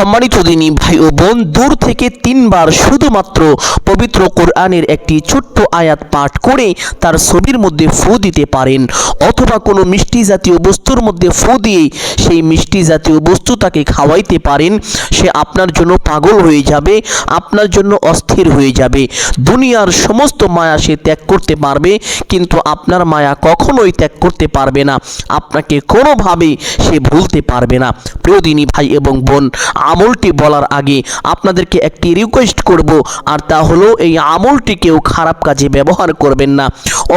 সম্মানিত দিনী ভাই ও বোন, দূর থেকে তিনবার শুধুমাত্র পবিত্র কোরআনের একটি ছোট্ট আয়াত পাঠ করে তার ছবির মধ্যে ফু দিতে পারেন। অথবা কোনো মিষ্টি জাতীয় বস্তুর মধ্যে ফু দিয়ে সেই মিষ্টি জাতীয় বস্তু তাকে খাওয়াইতে পারেন। সে আপনার জন্য পাগল হয়ে যাবে, আপনার জন্য অস্থির হয়ে যাবে। দুনিয়ার সমস্ত মায়া সে ত্যাগ করতে পারবে, কিন্তু আপনার মায়া কখনোই ত্যাগ করতে পারবে না। আপনাকে কোনোভাবেই সে ভুলতে পারবে না। প্রিয় দিনী ভাই এবং বোন আমলটি বলার আগে আপনাদেরকে একটি রিকোয়েস্ট করব, আর তা হলো এই আমলটি কেউ খারাপ কাজে ব্যবহার করবেন না।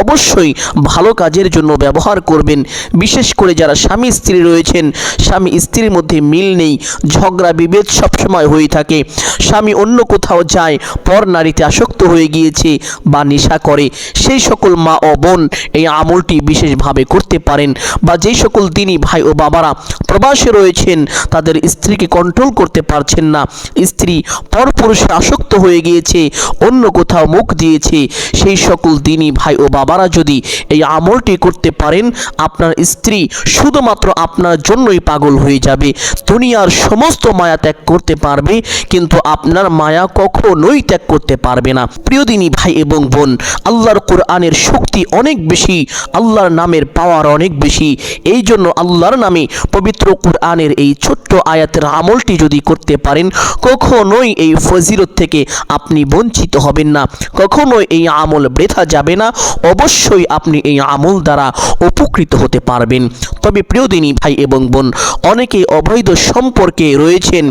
অবশ্যই ভালো কাজের জন্য ব্যবহার করবেন। বিশেষ করে যারা স্বামী স্ত্রী রয়েছেন, স্বামী স্ত্রীর মধ্যে মিল নেই, ঝগড়া, বিভেদ সবসময় হয়ে থাকে। স্বামী অন্য কোথাও যায়, পর নারীতে আসক্ত হয়ে গিয়েছে বা নেশা করে, সেই সকল মা ও বোন এই আমলটি বিশেষভাবে করতে পারেন। বা যেই সকল দিনই ভাই ও বাবারা প্রবাসে রয়েছেন, তাদের স্ত্রীকে কন্ট্রোল করতে পারছেন না। স্ত্রী পরপুরুষে আসক্ত হয়ে গিয়েছে, অন্য কোথাও মুখ দিয়েছে। সেই সকল দিনই ভাই ও বাবারা যদি এই আমলটি করতে পারেন, আপনার স্ত্রী শুধুমাত্র আপনার জন্যই পাগল হয়ে যাবে। দুনিয়ার সমস্ত মায়া ত্যাগ করতে পারবে, কিন্তু আপনার মায়া কখনোই ত্যাগ করতে পারবে না। প্রিয় দিনী ভাই এবং বোন, আল্লাহর কোরআনের শক্তি অনেক বেশি, আল্লাহর নামের পাওয়ার অনেক বেশি। এই জন্য আল্লাহর নামে পবিত্র কোরআনের এই ছোট্ট আয়াতের আমলটি যদি করতে পারেন, কখনোই এই ফজিলত থেকে আপনি বঞ্চিত হবেন না। কখনোই এই আমল বৃথা যাবে না। অবশ্যই আপনি এই আমল দ্বারা উপকৃত হতে পারবেন। তবে প্রিয় দিনী ভাই এবং বোন, অনেকে অবৈধ সম্পর্কে রয়েছেন,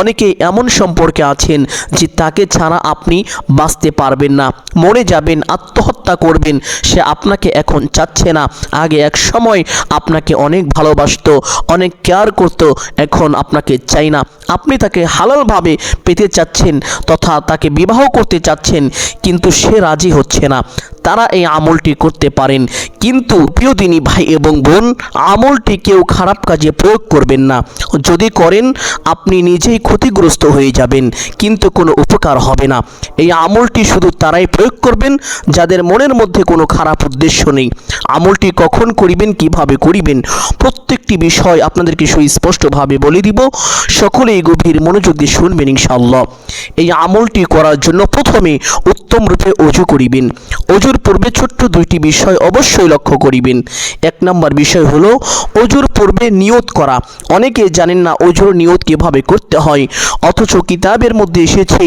অনেকে এমন সম্পর্কে আছেন যে তাকে ছাড়া আপনি বাঁচতে পারবেন না। মরে যাবেন, আত্মহত্যা করবেন, সে আপনাকে এখন চাচ্ছে না। আগে এক সময় আপনাকে অনেক ভালোবাসত, অনেক কেয়ার করত, এখন আপনাকে চাই না। আপনি তাকে হালালভাবে পেতে চাচ্ছেন তথা তাকে বিবাহ করতে চাচ্ছেন, কিন্তু সে রাজি হচ্ছে না। তারা এই আমলটি করতে পারেন, কিন্তু প্রিয় দিনী ভাই এবং বোন, আমলটি কেউ খারাপ কাজে প্রয়োগ করবেন না। যদি করেন, আপনি নিজেই ক্ষতিগ্রস্ত হয়ে যাবেন, কিন্তু কোনো উপকার হবে না। এই আমলটি শুধু তারাই প্রয়োগ করবেন, যাদের মনের মধ্যে কোনো খারাপ উদ্দেশ্য নেই। আমলটি কখন করিবেন, কীভাবে করিবেন প্রত্যেকটি বিষয় আপনাদেরকে সুস্পষ্টভাবে বলে দিব। সকলেই গভীর মনোযোগ দিয়ে শুনবেন ইনশাআল্লাহ। এই আমলটি করার জন্য প্রথমে উত্তম রূপে অজু করিবেন। অজুর পূর্বে ছোট্ট দুইটি বিষয় অবশ্যই লক্ষ্য করিবেন। এক নম্বর বিষয় হলো অজুর পূর্বে নিয়ত করা। অনেকে জানেন না অজুর নিয়ত কীভাবে করতে হয়। অথচ কিতাবের মধ্যে এসেছে,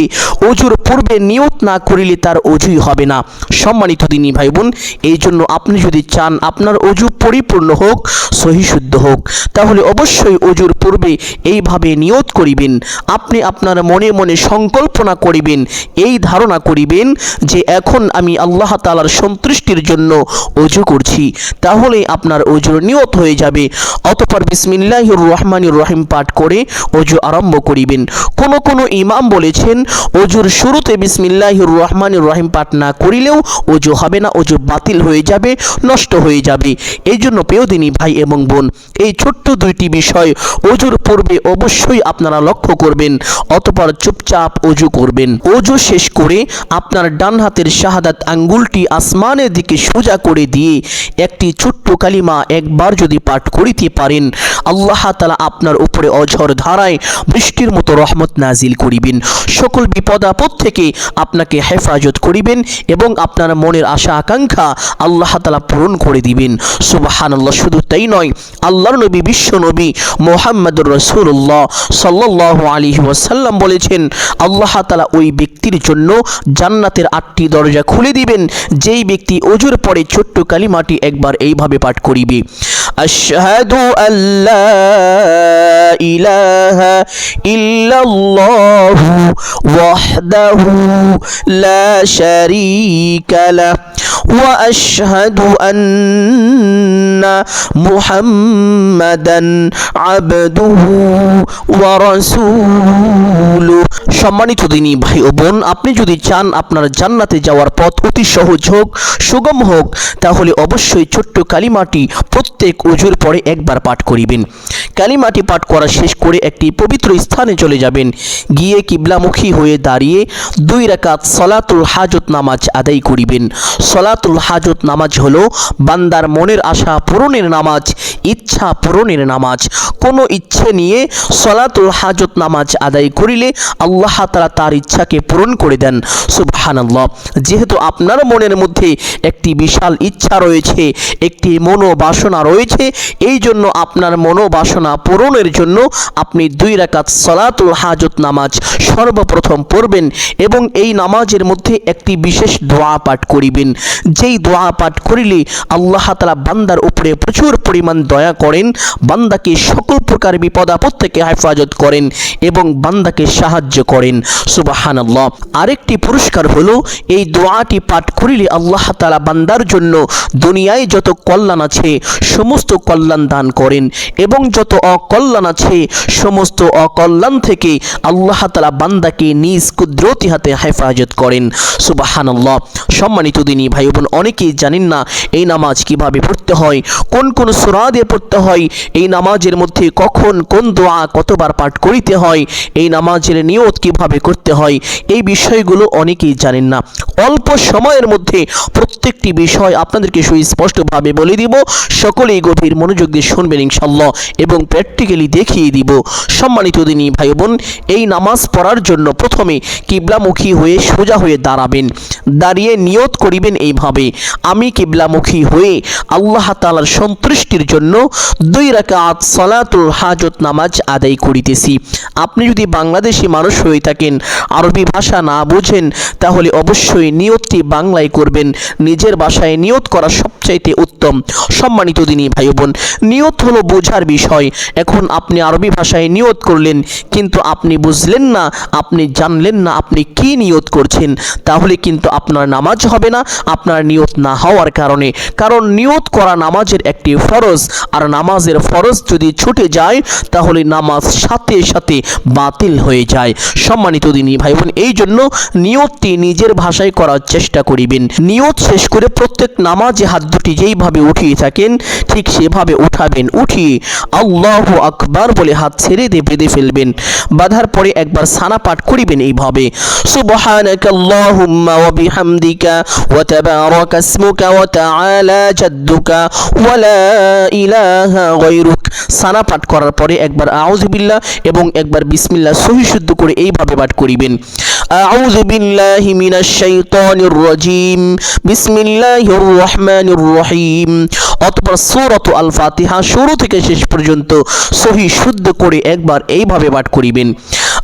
অজুর পূর্বে নিয়ত না করিলে তার অজুই হবে না। সম্মানিত দিনী ভাই বোন এই জন্য আপনি যদি চান আপনার অজু পরিপূর্ণ হোক, সহিশুদ্ধ হোক। তাহলে অবশ্যই অজুর পূর্বে এইভাবে নিয়ত করিবেন। আপনি আপনার মনে মনে সংকল্পনা করিবেন, এই ধারণা করিবেন যে এখন আমি আল্লাহ তালার সন্তুষ্টির জন্য অজু করছি, তাহলে আপনার অজুর নিয়ত হয়ে যাবে। অতপর বিসমিল্লাহির রহমানির রহিম পাঠ করে অজু আরম্ভ করিবেন। কোন কোন ইমাম বলেছেন, অজুর শুরুতে বিসমিল্লাহির রহমানির রহিম পাঠ না করিলেও অজু হবে না, অজু বাতিল হয়ে যাবে, নষ্ট হয়ে যাবে। এই জন্য পেয়দিনী ভাই এবং বোন এই ছোট্ট দুইটি বিষয় অজুর পূর্বে অবশ্যই আপনারা লক্ষ্য করবেন, অতপর চুপচাপ অজু করবেন। অজু শেষ করে আপনার ডান হাতের শাহাদাত আঙ্গুলটি আসমানের দিকে সোজা করে দিয়ে একটি ছোট্ট কালিমা একবার যদি পাঠ করিতে পারেন, আল্লাহ তালা আপনার উপরে অঝর ধারায় বৃষ্টির মতো রহমত নাজিল করিবেন। সকল বিপদ আপদ থেকে আপনাকে হেফাজত করিবেন এবং আপনার মনের আশা আকাঙ্ক্ষা আল্লাহ তালা পূরণ করে দিবেন। সুবাহান আল্লাহ শুধু তাই নয় আল্লাহর নবী বিশ্ব নবী মোহাম্মদুর রসুল্লাহ সাল্লাহ আলী ওয়াসাল্লাম বলেছেন, আল্লাহ তালা ওই ব্যক্তির জন্য জান্নাতের আটটি দরজা খুলে দিবেন, যেই ব্যক্তি অজুর পরে ছোট্ট কালিমাটি একবার এইভাবে পাঠ করিবে। আশহাদু আল্লাহ ইলাহা ইল্লাল্লাহু ওয়াহদাহু লা শারীকা লাহ। واشهد ان محمدا عبده ورسوله সম্মানিত দিনী ভাই ও বোন আপনি যদি চান আপনার জান্নাতে যাওয়ার পথ অতি সহজ হোক সুগম হোক তাহলে অবশ্যই ছোট্ট কালিমাটি প্রত্যেক উজুর পরে একবার পাঠ করিবেন কালিমাটি পাঠ করা শেষ করে একটি পবিত্র স্থানে চলে যাবেন গিয়ে কিবলামুখী হয়ে দাঁড়িয়ে দুই রাকাত সলাতুল হাজত নামাজ আদায় করিবেন সলাত সলাতুল হাজত নামাজ হলো বান্দার মনের আশা পূরণের নামাজ, ইচ্ছা পূরণের নামাজ। কোনো ইচ্ছে নিয়ে সলাতুল হাজত নামাজ আদায় করিলে আল্লাহ তালা তার ইচ্ছাকে পূরণ করে দেন। সুবহানাল্লাহ। যেহেতু আপনার মনের মধ্যে একটি বিশাল ইচ্ছা রয়েছে, একটি মনোবাসনা রয়েছে, এই জন্য আপনার মনোবাসনা পূরণের জন্য আপনি দুই রাকাত সলাতুল হাজত নামাজ সর্বপ্রথম পড়বেন এবং এই নামাজের মধ্যে একটি বিশেষ দোয়া পাঠ করিবেন। যেই দোয়া পাঠ করিলে, আল্লাহ তালা বান্দার উপরে প্রচুর পরিমাণ দয়া করেন, বান্দাকে সকল প্রকার বিপদ আপদ থেকে হেফাজত করেন এবং বান্দাকে সাহায্য করেন। সুবাহানাল্লাহ। আরেকটি পুরস্কার হলো, এই দোয়াটি পাঠ করিলে আল্লাহ তালা বান্দার জন্য দুনিয়ায় যত কল্যাণ আছে, সমস্ত কল্যাণ দান করেন এবং যত অকল্যাণ আছে, সমস্ত অকল্যাণ থেকে আল্লাহ তালা বান্দাকে নিজ কুদরতি হাতে হেফাজত করেন। সুবাহানাল্লাহ। সম্মানিত দিনী ভাই বোন অনেকেই জানেন না এই নামাজ কীভাবে পড়তে হয়, কোন কোন সুরা দিয়ে পড়তে হয়, এই নামাজের মধ্যে কখন কোন দোয়া কতবার পাঠ করিতে হয়, এই নামাজের নিয়ত কীভাবে করতে হয়, এই বিষয়গুলো অনেকেই জানেন না। অল্প সময়ের মধ্যে প্রত্যেকটি বিষয় আপনাদেরকে সুস্পষ্টভাবে বলে দিব, সকলেই গভীর মনোযোগ দিয়ে শুনবেন ইনশাল্লাহ এবং প্র্যাকটিক্যালি দেখিয়ে দিব। সম্মানিত দিনী ভাই বোন এই নামাজ পড়ার জন্য প্রথমে কিবলামুখী হয়ে সোজা হয়ে দাঁড়াবেন। দাঁড়িয়ে নিয়ত করিবেন এইভাবে আমি কিবলামুখী হয়ে আল্লাহ তালার সন্তুষ্টির জন্য দুই রাকাত সলাতুল হাজত নামাজ আদায় করিতেছি। আপনি যদি বাংলাদেশি মানুষ হয়ে থাকেন, আরবি ভাষা না বুঝেন, তাহলে অবশ্যই নিয়তটি বাংলায় করবেন। নিজের ভাষায় নিয়ত করা সবচাইতে উত্তম। সম্মানিত দিনী ভাই বোন নিয়ত হলো বোঝার বিষয়। এখন আপনি আরবি ভাষায় নিয়ত করলেন, কিন্তু আপনি বুঝলেন না, আপনি জানলেন না আপনি কি নিয়ত করছেন, তাহলে কিন্তু আপনার নামাজ হবে না, আপনার নিয়ত না হওয়ার কারণে। কারণ নিয়ত করা নামাজের একটি ফরজ, আর নামাজের ফরজ যদি ছুটে যায়, তাহলে নামাজ সাথে সাথে বাতিল হয়ে যায়। সম্মানিত দিনী ভাই বোন এই জন্য নিয়তটি নিজের ভাষায় করার চেষ্টা করিবেন। নিয়ত শেষ করে প্রত্যেক নামাজে হাত দুটি যেইভাবে উঠিয়ে থাকেন, ঠিক সেভাবে উঠাবেন। উঠিয়ে আল্লাহ আকবার বলে হাত ছেড়ে দিয়ে বেঁধে ফেলবেন। বাঁধার পরে একবার সানা পাঠ করিবেন এইভাবে। সুবহানাকা আল্লাহুম্মা ওয়া বিহামদিকা ওয়া তাবারাকা ইসমুকা ওয়া তাআলা জাদ্দুকা ওয়া লা ইলাহা গায়রুক সানা পাঠ করার পরে একবার আউযু বিল্লাহ এবং একবার বিসমিল্লাহ সহি শুদ্ধ করে এইভাবে পাঠ করিবেন أعوذ بالله من الشيطان الرجيم بسم الله الرحمن الرحيم অতপর সূরাত আল ফাতিহা শুরু থেকে শেষ পর্যন্ত সহি শুদ্ধ করে একবার এইভাবে পাঠ করিবেন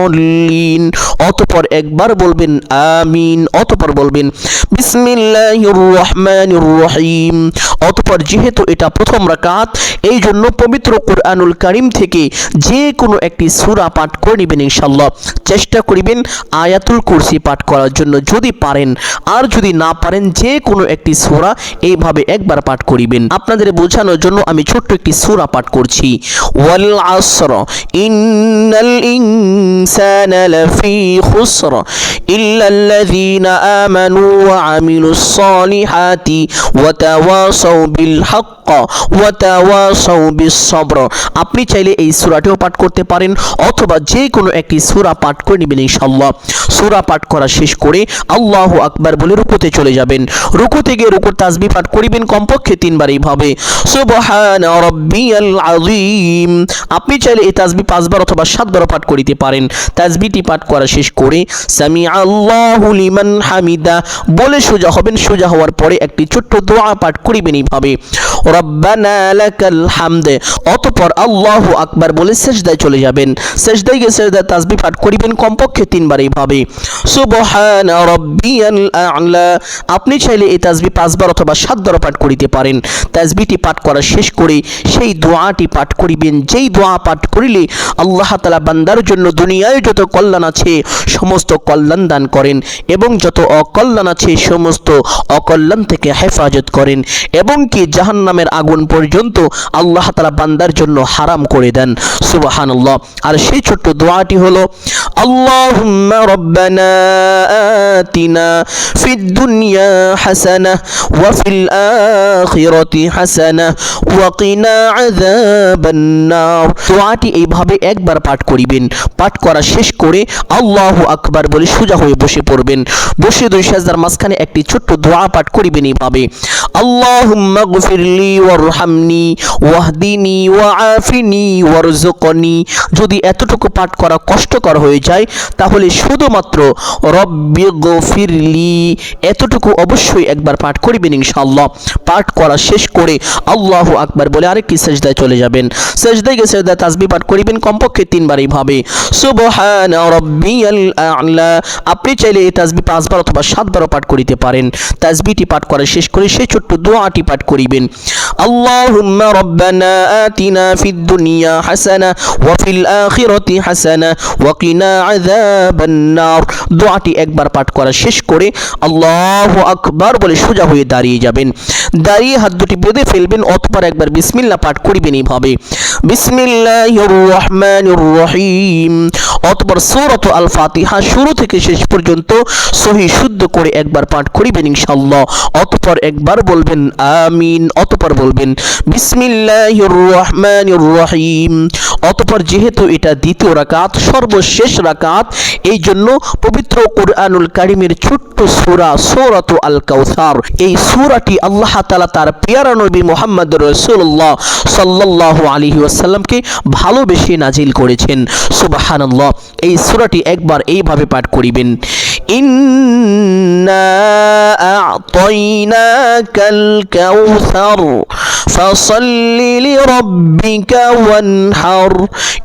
ওয়ালাদ-দাল্লিন অতঃপর একবার বলবেন আমিন, অতঃপর বলবেন বিসমিল্লাহির রহমানির রহিম অতঃপর যেহেতু এটা প্রথম রাকাত এই জন্য পবিত্র কোরআনুল কারিম থেকে যে কোনো একটি সূরা পাঠ করে নেবেন ইনশাআল্লাহ। চেষ্টা করিবেন আয়াতুল কুরসি পাঠ করার জন্য। যদি পারেন আর যদি না পারেন যে কোনো একটি সূরা এইভাবে একবার পাঠ করিবেন। আপনাদের বোঝানোর জন্য আমি ছোট্ট একটি সূরা পাঠ করছি। ওয়াল আসর, ইন্নাল ইনসানা ওয়া আমিলুস সালিহাতি ওয়া তাওয়াসাউ বিল হক্ক ওয়া তাওয়াসাউ বিস আপনি চাইলে এই সূরাটিও পাঠ করতে পারেন অথবা যে কোনো একটি সূরা পাঠ করে নেবেন ইনশাআল্লাহ। সূরা পাঠ করা শেষ করে আল্লাহু আকবার বলে রুকুতে চলে যাবেন। রুকু থেকে রুকুর তাসবিহ পাঠ করিবেন কমপক্ষে তিনবার এইভাবে। আপনি চাইলে এই তাসবিহ পাঁচবার অথবা সাতবার পাঠ করিতে পারেন। তাসবিহটি পাঠ করা শেষ করে সামি আল্লাহু লিমান হামিদা, বলে সোজা হবেন, সোজা হওয়ার পরে একটি ছোট্ট দোয়া পাঠ করিবেন এইভাবে। রব্বানা লাকাল হামদ, অতঃপর আল্লাহু আকবার বলে সেজদায় চলে যাবেন। সেজদায় গিয়ে সেজদায় তাসবিহ পাঠ করিবেন কমপক্ষে তিনবার এইভাবে। সুবহান রাব্বিয়াল আ'লা, আপনি চাইলে এই তাজবি পাঁচবার অথবা সাতবার পাঠ করিতে পারেন। তাসবিহটি পাঠ করা শেষ করে সেই দোয়াটি পাঠ করিবেন। যেই দোয়া পাঠ করিলে আল্লাহ তাআলা বান্দার জন্য দুনিয়ায় দুনিয়ায় যত কল্যাণ আছে, সমস্ত কল্যাণ দান করেন এবং যত অকল্যাণ আছে, সমস্ত অকল্যাণ থেকে হেফাজত করেন এবং কি জাহান্নামের আগুন পর্যন্ত আল্লাহ তালা বান্দার জন্য হারাম করে দেন। সুবাহানুল্লাহ। আর সেই ছোট্ট দোয়াটি হলো আতিনা ফিদ দুনিয়া হাসানাহ ওয়া ফিল আখিরাতি হাসানাহ ওয়া কিনা আযাবান নার দোয়াটি এইভাবে একবার পাঠ করিবেন। পাঠ করা শেষ করে আল্লাহু আকবার বলে সোজা হয়ে বসে পড়বেন। বসে দুই সাজদার মাঝখানে একটি ছোট্ট দোয়া পাঠ করিবেন এইভাবে। আল্লাহুম্মা গফিরলি ওয়ারহামনি, ওয়াহদিনি, ওয়াআফিনি ওয়ারজুকনি যদি এতটুকু পাঠ করা কষ্টকর হয়ে যায়, তাহলে শুধুমাত্র রব্বি গফিরলি এতটুকু অবশ্যই একবার পাঠ করিবেন ইনশাআল্লাহ। পাঠ করা শেষ করে আল্লাহু আকবার বলে আরেকটি সেজদায় চলে যাবেন। সেজদায় গিয়ে সেজদায় তাসবিহ পাঠ করিবেন কমপক্ষে তিনবার এইভাবে। আপনি চাইলে এই তাসবিহ পাঁচবার অথবা সাতবারও পাঠ করিতে পারেন। তাসবিহটি পাঠ করা শেষ করে সেই ছোট্ট দোয়াটি পাঠ করিবেন। আল্লাহুম্মা রব্বানা আতিনা ফিদ দুনিয়া হাসানা ওয়া ফিল আখিরাতি হাসানা ওয়া কিনা দোয়াটি একবার পাঠ করা শেষ করে আল্লাহু আকবার বলে সোজা হয়ে দাঁড়িয়ে যাবেন। দাঁড়িয়ে হাত দুটি বেঁধে ফেলবেন অতপর একবার বিসমিল্লাহ পাঠ করিবেন এইভাবে। বিসমিল্লাহির রহমানির রহিম। অতপর সূরাত আল ফাতিহা শুরু থেকে শেষ পর্যন্ত সহি শুদ্ধ করে একবার পাঠ করিবেন ইনশাআল্লাহ। অতপর একবার বলবেন আমিন, অতপর বলবেন বিসমিল্লাহির রহমানির রহিম অতপর যেহেতু এটা দ্বিতীয় রাকাত, সর্বশেষ রাকাত এই জন্য পবিত্র কোরআনুল কারিমের ছোট্ট সূরা সূরাতু আল কাউসার এই সূরাটি আল্লাহ তাআলা তার পেয়ারা নবী মোহাম্মদ রাসূলুল্লাহ সাল্লাল্লাহু আলাইহি ওয়াসাল্লামকে ভালোবেসে নাজিল করেছেন। সুবহানাল্লাহ। এই সুরাটি একবার এইভাবে পাঠ করিবেন। ইন্না আ'তাইনাকাল কাউসার ফাসাল্লি লিরাব্বিকা ওয়ানহার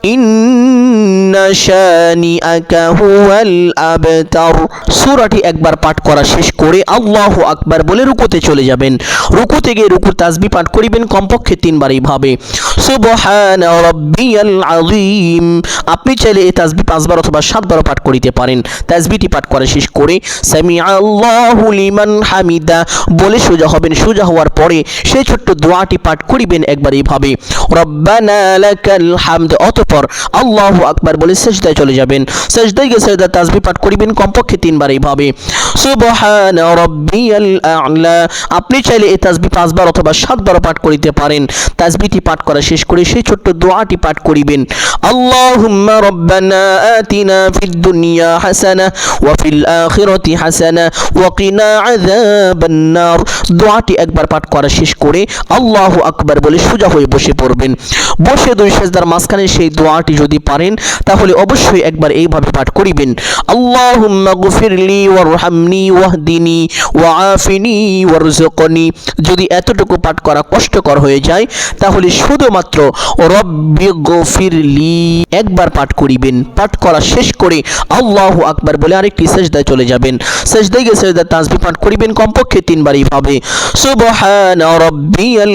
ইন্না শানিআকা হুয়াল আবতার সূরাটি একবার পাঠ করা শেষ করে আল্লাহু আকবার বলে রুকুতে চলে যাবেন রুকুতে গিয়ে রুকুর তাসবিহ পাঠ করিবেন কমপক্ষে তিনবার এইভাবে সুবহান রাব্বিয়াল আযীম আপনি চাইলে এই তাসবিহ পাঁচবার অথবা সাতবারও পাঠ করিতে পারেন তাসবিহটি পাঠ করা শেষ করে সামি আল্লাহু লিমান হামিদা বলে সোজা হবেন সোজা হওয়ার পরে সেই ছোট্ট দোয়াটি পাঠ করিবেন একবার এইভাবে। হামদ, অতঃপর আল্লাহু আকবার বলে সেজদায় চলে যাবেন। সেজদায় গিয়ে সেজদা তাসবিহ পাঠ করিবেন কমপক্ষে তিনবার এইভাবে। সুবহান রাব্বিয়াল আ'লা, আপনি চাইলে এই তাসবিহ পাঁচবার অথবা সাতবার পাঠ করিতে পারেন। তাসবিহটি পাঠ করা শেষ করে সেই ছোট্ট দোয়াটি পাঠ করিবেন। আল্লাহুম্মা রব্বানা আতিনা ফিদ দুনিয়া হাসানাহ ওয়া ফিল আখিরাতি হাসানাহ ওয়া কিনা আযাবান নার দোয়াটি একবার পাঠ করা শেষ করে আল্লাহু আকবার বলে সোজা হয়ে বসে পড়বেন। বসে দুই সেজদার মাঝখানে সেই দোয়াটি যদি পারেন, তাহলে অবশ্যই একবার এইভাবে পাঠ করিবেন। আল্লাহুম্মা গফিরলি ওয়ারহামনি ওয়াহদিনি ওয়াআফিনি ওয়ারজুকনি যদি এতটুকু পাঠ করা কষ্টকর হয়ে যায়, তাহলে শুধুমাত্র রব্বি গফিরলি একবার পাঠ করিবেন। পাঠ করা শেষ করে আল্লাহু আকবার বলে আরেকটি সেজদায় চলে যাবেন। সেজদায় গিয়ে সেজদার তাসবিহ পাঠ করিবেন, কমপক্ষে তিনবার এইভাবে সুবহান রাব্বিয়াল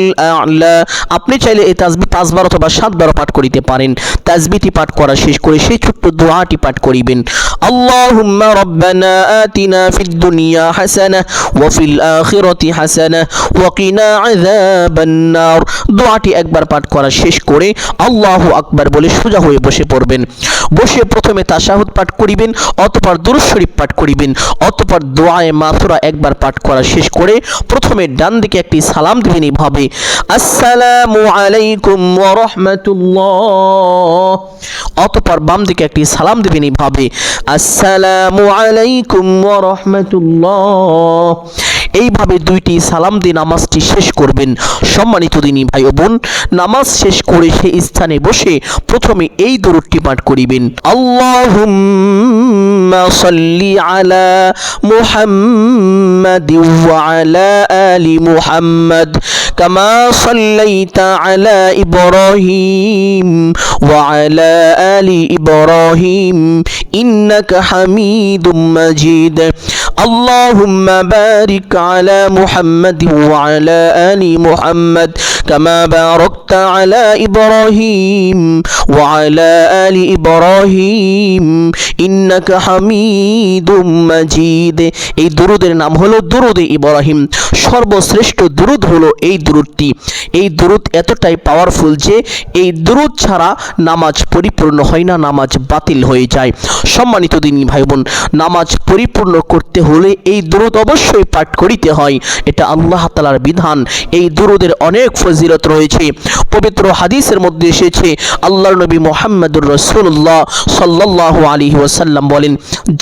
আপনি চাইলে এই তাসবিহ পাঁচবার অথবা সাতবার পাঠ করিতে পারেন। তাসবিহটি পাঠ করা শেষ করে সেই ছোট্ট দোয়াটি পাঠ করিবেন। আল্লাহুম্মা রব্বানা আতিনা ফিদ দুনিয়া হাসানাহ ওয়া ফিল আখিরাতি হাসানাহ ওয়া কিনা আযাবান নার। দোয়াটি একবার পাঠ করা শেষ করে আল্লাহু আকবার বলে সোজা হয়ে বসে পড়বেন। বসে প্রথমে তাশাহুদ পাঠ করিবেন, অতঃপর দুরূদ শরীফ পাঠ করিবেন, অতঃপর দোয়ায়ে মাথুরা একবার পাঠ করা শেষ করে প্রথমে ডান দিকে একটি সালাম দিবেন এইভাবে আসসালামু আলাইকুম রহমতুল্লাহ। অতপর বাম দিকে একটি সালাম দিবেন এইভাবে আসসালামু আলাইকুম রাহমাতুল্লাহ। এইভাবে দুইটি সালাম দিয়ে নামাজটি শেষ করবেন। সম্মানিত দিনী ভাই ও বোন, নামাজ শেষ করে সেই স্থানে বসে প্রথমে এই দরুদটি পাঠ করিবেন। আল্লাহুম্মা সাল্লি আলা মুহাম্মাদি ওয়া আলা আলি মুহাম্মাদ, কামা সাল্লাইতা আলা ইব্রাহিম ওয়া আলা আলি ইব্রাহিম, ইন্নাকা হামিদুম মাজিদ। اللهم بارك على محمد وعلى آل محمد كما باركت على إبراهيم وعلى آل إبراهيم إنك حميد مجيد এই দুরুদের নাম হলো দুরুদে ইব্রাহিম সর্বশ্রেষ্ঠ দুরুদ হলো এই দুরুদটি এই দুরুদ এতটাই পাওয়ারফুল যে এই দুরুদ ছাড়া নামাজ পরিপূর্ণ হয় না নামাজ বাতিল হয়ে যায় সম্মানিত দিনী ভাই বোন নামাজ পরিপূর্ণ করতে হলে এই দুরুদ অবশ্যই পাঠ করিতে হয়। এটা আল্লাহ তালার বিধান। এই দুরুদের অনেক ফজিলত রয়েছে। পবিত্র হাদিসের মধ্যে এসেছে, আল্লাহর নবী মোহাম্মদুর রসুল্লাহ সাল্লাহ আলী ওয়াসাল্লাম বলেন,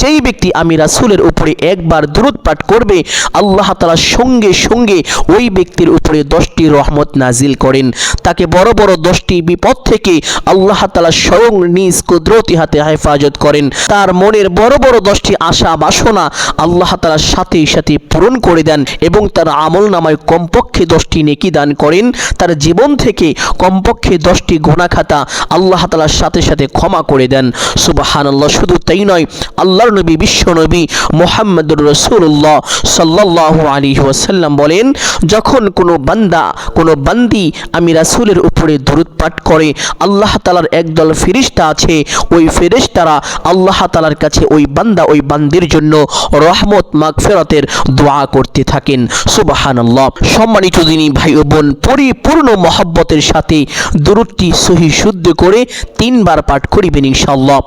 যেই ব্যক্তি আমি রাসূলের উপরে একবার দুরুদ পাঠ করবে, আল্লাহ তালা সঙ্গে সঙ্গে ওই ব্যক্তির উপরে দশটি রহমত নাজিল করেন। তাকে বড় বড় দশটি বিপদ থেকে আল্লাহ তালা স্বয়ং নিজ কুদরতি হাতে হেফাজত করেন। তার মনের বড় বড় দশটি আশা বাসনা আল্লাহ তালার সাথে সাথে পূরণ করে দেন এবং তার আমল নামায় কমপক্ষে দশটি নেকি দান করেন। তার জীবন থেকে কমপক্ষে দশটি গোনাখাতা আল্লাহ তালার সাথে সাথে ক্ষমা করে দেন। সুবাহান আল্লাহ শুধু তাই নয়, আল্লাহর নবী, বিশ্ব নবী মোহাম্মদুর রসুল্লাহ সাল্লাহ আলী ওয়াসাল্লাম বলেন, যখন কোনো বান্দা, কোনো বান্দি আমি রাসুলের উপরে দরুদ পাঠ করে, আল্লাহ তালার একদল ফেরিস্তা আছে, ওই ফেরেশতারা আল্লাহ তালার কাছে ওই বান্দা, ওই বান্দির জন্য রহমত মাগফেরতের দোয়া করতে থাকেন। সুবাহানাল্লাহ। সম্মানিত দিনী ভাই ও বোন, পরিপূর্ণ মহব্বতের সাথে দরুদটি সহি শুদ্ধ করে তিনবার পাঠ করিবেন ইনশাল্লাহ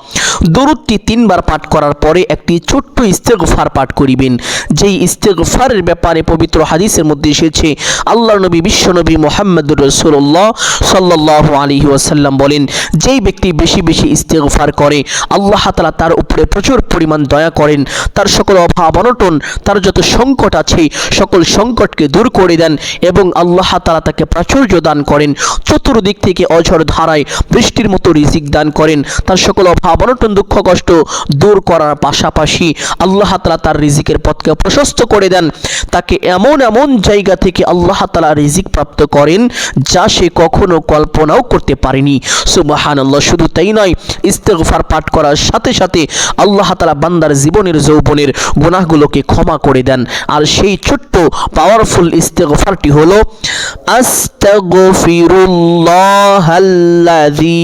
দরুদটি তিনবার পাঠ করার পরে একটি ছোট্ট ইস্তেগফার পাঠ করিবেন। যেই ইস্তেগফারের ব্যাপারে পবিত্র হাদিসের মধ্যে এসেছে আল্লাহ নবী বিশ্বনবী মোহাম্মদুর রসুল্লাহ সাল্লাহ আলী ওয়াসাল্লাম বলেন, যেই ব্যক্তি বেশি বেশি ইস্তেগফার করে, আল্লাহ তালা তার উপরে প্রচুর পরিমাণ দয়া করেন। তার সকল অভাব অনটন তার যত সংকট আছে, সকল সংকটকে দূর করে দেন এবং আল্লাহ তালা তাকে প্রাচুর্য দান করেন। চতুর্দিক থেকে অঝড় ধারায় বৃষ্টির মতো রিজিক দান করেন। তার সকল অভাব, অনটন, দুঃখ, কষ্ট দূর করার পাশাপাশি আল্লাহ তালা তার রিজিকের পথকে প্রশস্ত করে দেন। তাকে এমন এমন জায়গা থেকে আল্লাহ তালা রিজিক প্রাপ্ত করেন যা সে কখনো কল্পনাও করতে পারেনি। সুবাহান আল্লাহ শুধু তাই নয়, ইস্তেগফার পাঠ করার সাথে সাথে আল্লাহ তালা বান্দার জীবনের যৌবনের গুনাহগুলোকে ক্ষমা করে দেন। আর সেই ছোট্ট পাওয়ারফুল ইস্তেগফারটি হলো আস্তাগফিরুল্লাহাল্লাযী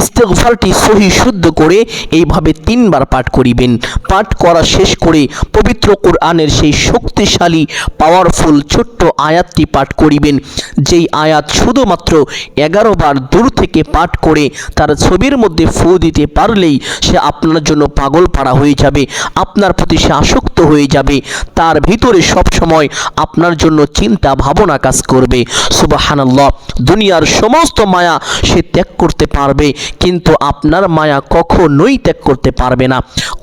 ইস্তেগফারটি সহি, শুদ্ধ করে এইভাবে তিনবার পাঠ করিবেন। পাঠ করা শেষ করে পবিত্র কোরআনের সেই শক্তিশালী পাওয়ারফুল ছোট্ট আয়াতটি পাঠ করিবেন। যেই আয়াত শুধুমাত্র এগারো বার দূর থেকে পাঠ করে তার ছবির মধ্যে ফু দিতে পারলেই সে আপনার জন্য পাগল পাড়া হয়ে যাবে, আপনার প্রতি সে আসক্ত হয়ে যাবে, তার ভিতরে সব সময় আপনার জন্য চিন্তা ভাবনা কাজ করবে। সুবাহানাল্লাহ, দুনিয়ার সমস্ত মায়া সে ত্যাগ করতে পারবে, কিন্তু আপনার মায়া কখনোই ত্যাগ করতে পারবে না।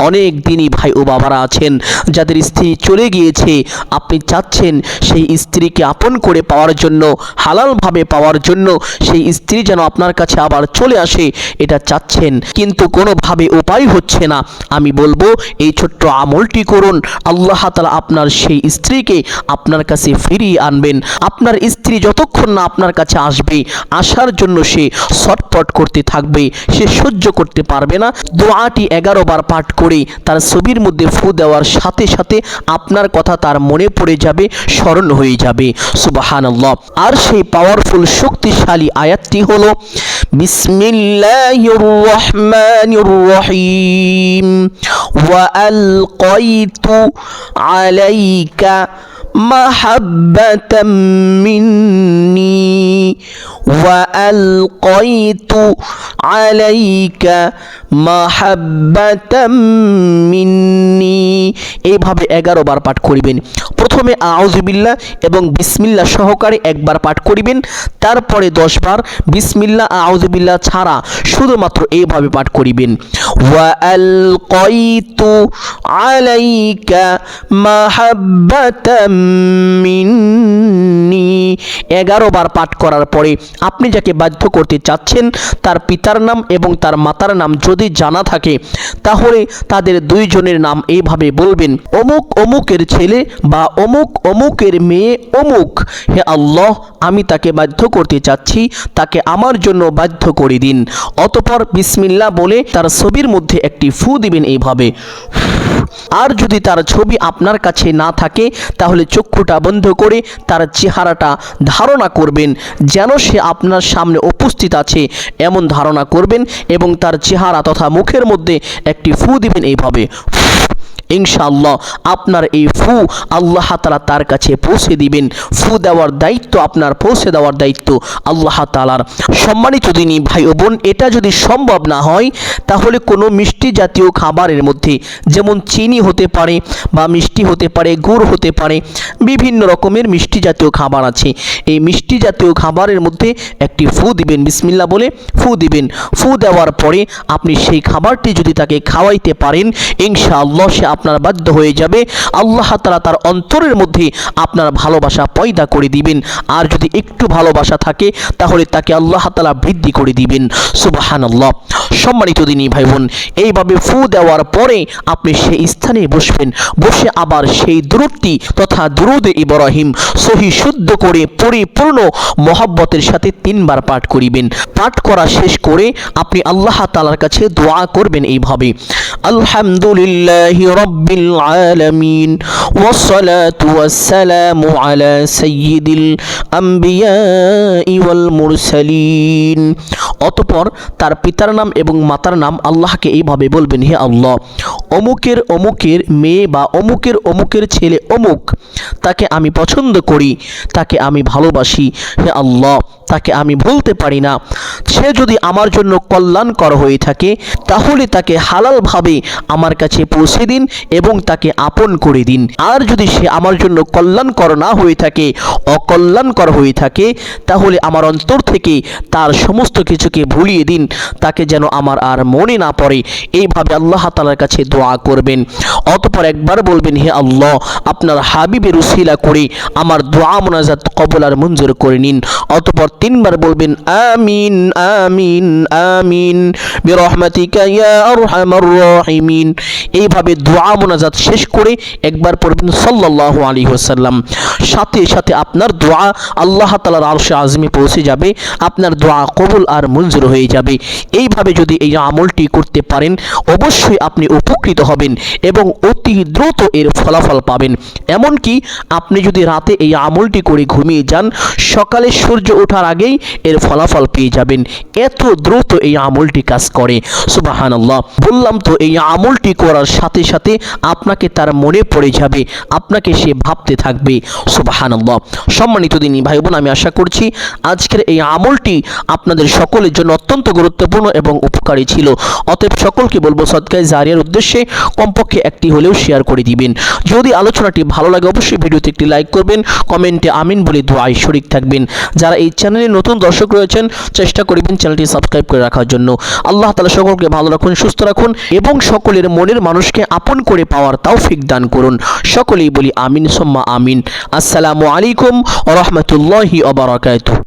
অনেক দিনই ভাই ও বাবারা আছেন, যাদের স্ত্রী চলে গিয়েছে। আপনি চাচ্ছেন সেই স্ত্রীকে আপন করে পাওয়ার জন্য, হালালভাবে পাওয়ার জন্য সেই স্ত্রী যেন আপনার কাছে আবার চলে আসে, এটা চাচ্ছেন। কিন্তু কোনোভাবে উপায় হচ্ছে না। আমি বলব, এই ছোট্ট আমলটি করুন। আল্লাহ তালা আপনার সেই স্ত্রীকে আপনার কাছে ফিরিয়ে আনবেন। আপনার স্ত্রী যতক্ষণ না আপনার কাছে আসবে, আসার জন্য সে ছটপট করতে থাকবে, সে সহ্য করতে পারবে না। দোয়াটি এগারো বার পাঠ করে তার ছবির মধ্যে ফু দেওয়ার সাথে সাথে আপনার কথা তার মনে পড়ে যাবে, স্মরণ হয়ে যাবে। সুবাহান আর সেই পাওয়ারফুল শক্তিশালী আয়াতটি হলো বিসমিল্লাহির রহমানির রহিম ওয়া আলকাইতু আলাইকা মাহাব্বাতাম মিন্নি وألقيت عليك محبة مني এইভাবে এগারো বার পাঠ করিবেন প্রথমে আউজুবিল্লাহ এবং বিসমিল্লাহ সহকারে একবার পাঠ করিবেন তারপরে দশ বার বিসমিল্লাহ আউজুবিল্লাহ ছাড়া শুধুমাত্র এইভাবে পাঠ করিবেন ওয়ালকাইতু আলাইকা মাহাব্বাতাম মিন্নি। এগারো বার পাঠ করার পরে আপনি যাকে বাধ্য করতে চাচ্ছেন, তার পিতার নাম এবং তার মাতার নাম যদি জানা থাকে, তাহলে তাদের দুইজনের নাম এইভাবে বলবেন, অমুক অমুকের ছেলে বা অমুক অমুকের মেয়ে অমুক। হে আল্লাহ আমি তাকে বাধ্য করতে চাচ্ছি, তাকে আমার জন্য বাধ্য করে দিন। অতপর বিসমিল্লা বলে তার ছবির মধ্যে একটি ফু দিবেন এইভাবে। আর যদি তার ছবি আপনার কাছে না থাকে, তাহলে চক্ষুটা বন্ধ করে তার চেহারাটা ধারণা করবেন, যেন সে আপনার সামনে উপস্থিত আছে, এমন ধারণা করবেন এবং তার চেহারা তথা মুখের মধ্যে একটি ফু দিবেন এইভাবে। ইনশাআল্লাহ আপনার এই ফু আল্লাহ তালা তার কাছে পৌঁছে দিবেন। ফু দেওয়ার দায়িত্ব আপনার পৌঁছে দেওয়ার দায়িত্ব আল্লাহ তালার সম্মানিত দিনী ভাই ও বোন, এটা যদি সম্ভব না হয়, তাহলে কোনো মিষ্টি জাতীয় খাবারের মধ্যে, যেমন চিনি হতে পারে বা মিষ্টি হতে পারে, গুড় হতে পারে, বিভিন্ন রকমের মিষ্টি জাতীয় খাবার আছে। এই মিষ্টি জাতীয় খাবারের মধ্যে একটি ফু দিবেন বিসমিল্লা বলে ফু দিবেন। ফু দেওয়ার পরে আপনি সেই খাবারটি যদি তাকে খাওয়াইতে পারেন, ইনশাআল্লাহ সে আপনার বাধ্য হয়ে যাবে। আল্লাহ তালা তার অন্তরের মধ্যে আপনার ভালোবাসা পয়দা করে দিবেন। আর যদি একটু ভালোবাসা থাকে, তাহলে তাকে আল্লাহ তালা বৃদ্ধি করে দিবেন। সুবাহান আল্লাহ সম্মানিত দিনী ভাই বোন এইভাবে ফু দেওয়ার পরে আপনি সেই স্থানে বসবেন। বসে আবার সেই দূরত্বটি তথা দুরুদে ইব্রাহিম সহি শুদ্ধ করে পরিপূর্ণ মহব্বতের সাথে তিনবার পাঠ করিবেন। পাঠ করা শেষ করে আপনি আল্লাহ তালার কাছে দোয়া করবেন এইভাবে। আলহামদুলিল্লাহ রব্বিল আলামিন والصلاة والسلام على سيد الأنبياء والمرسلين অতপর তার পিতার নাম এবং মাতার নাম আল্লাহকে এইভাবে বলবেন হে আল্লাহ অমুকের অমুকের মেয়ে বা অমুকের অমুকের ছেলে অমুক তাকে আমি পছন্দ করি তাকে আমি ভালোবাসি হে আল্লাহ তাকে আমি ভুলতে পারি না। সে যদি আমার জন্য কল্যাণকর হয়ে থাকে, তাহলে তাকে হালালভাবে আমার কাছে পৌঁছে দিন এবং তাকে আপন করে দিন। আর যদি সে আমার জন্য কল্যাণকর না হয়ে থাকে, অকল্যাণকর হয়ে থাকে, তাহলে আমার অন্তর থেকে তার সমস্ত কিছুকে ভুলিয়ে দিন। তাকে যেন আমার আর মনে না পড়ে। এইভাবে আল্লাহ তালার কাছে দোয়া করবেন। অতপর একবার বলবেন, হে আল্লাহ, আপনার হাবিবের উসিলা করে আমার দোয়া মোনাজাত কবল আর মঞ্জুর করে নিন। অতপর তিনবার বলবেন, আমিন আমিন আমিন, বিরহমাতিকা ইয়া আরহামার রাহিমিন। এইভাবে দোয়া মোনাজাত শেষ করে একবার পড়বেন সাল্লাল্লাহু আলাইহি ওয়াসাল্লাম। সাথে সাথে আপনার দোয়া আল্লাহ তাআলার আরশে আজমে পৌঁছে যাবে, আপনার দোয়া কবুল আর মঞ্জুর হয়ে যাবে। এইভাবে যদি এই আমলটি করতে পারেন, অবশ্যই আপনি উপকৃত হবেন এবং অতি দ্রুত এর ফলাফল পাবেন। এমনকি আপনি যদি রাতে এই আমলটি করে ঘুমিয়ে যান, সকালে সূর্য ওঠার আগেই এর ফলাফল পেয়ে যাবেন। এত দ্রুত এই আমলটি কাজ করে। সুবাহান আল্লাহ বললাম তো, এই আমলটি করার সাথে সাথে আপনাকে তার মনে পড়ে যাবে, আপনাকে সে ভাবতে থাকবে। সুবাহান আল্লাহ সম্মানিত দিনী ভাই বোন আমি আশা করছি আজকের এই আমলটি আপনাদের সকলের জন্য অত্যন্ত গুরুত্বপূর্ণ এবং উপকারী ছিল। অতএব সকলকে বলব সদকায় জারিয়ার উদ্দেশ্যে কমপক্ষে একটি হলেও শেয়ার করে দিবেন। যদি আলোচনাটি ভালো লাগে, অবশ্যই ভিডিওতে একটি লাইক করবেন, কমেন্টে আমিন বলে দোয়াই শরিক থাকবেন। যারা এই চ্যানেলে নতুন দর্শক রয়েছেন, চেষ্টা করবেন চ্যানেলটি সাবস্ক্রাইব করে রাখার জন্য। আল্লাহ তালা সকলকে ভালো রাখুন, সুস্থ রাখুন এবং সকলের মনের মানুষকে আপন করে পাওয়ার তৌফিক দান করুন। সকলেই বলি আমিন, সম্মা আমিন। আসসালামু আলাইকুম রহমতুল্লাহি অবরাকাতু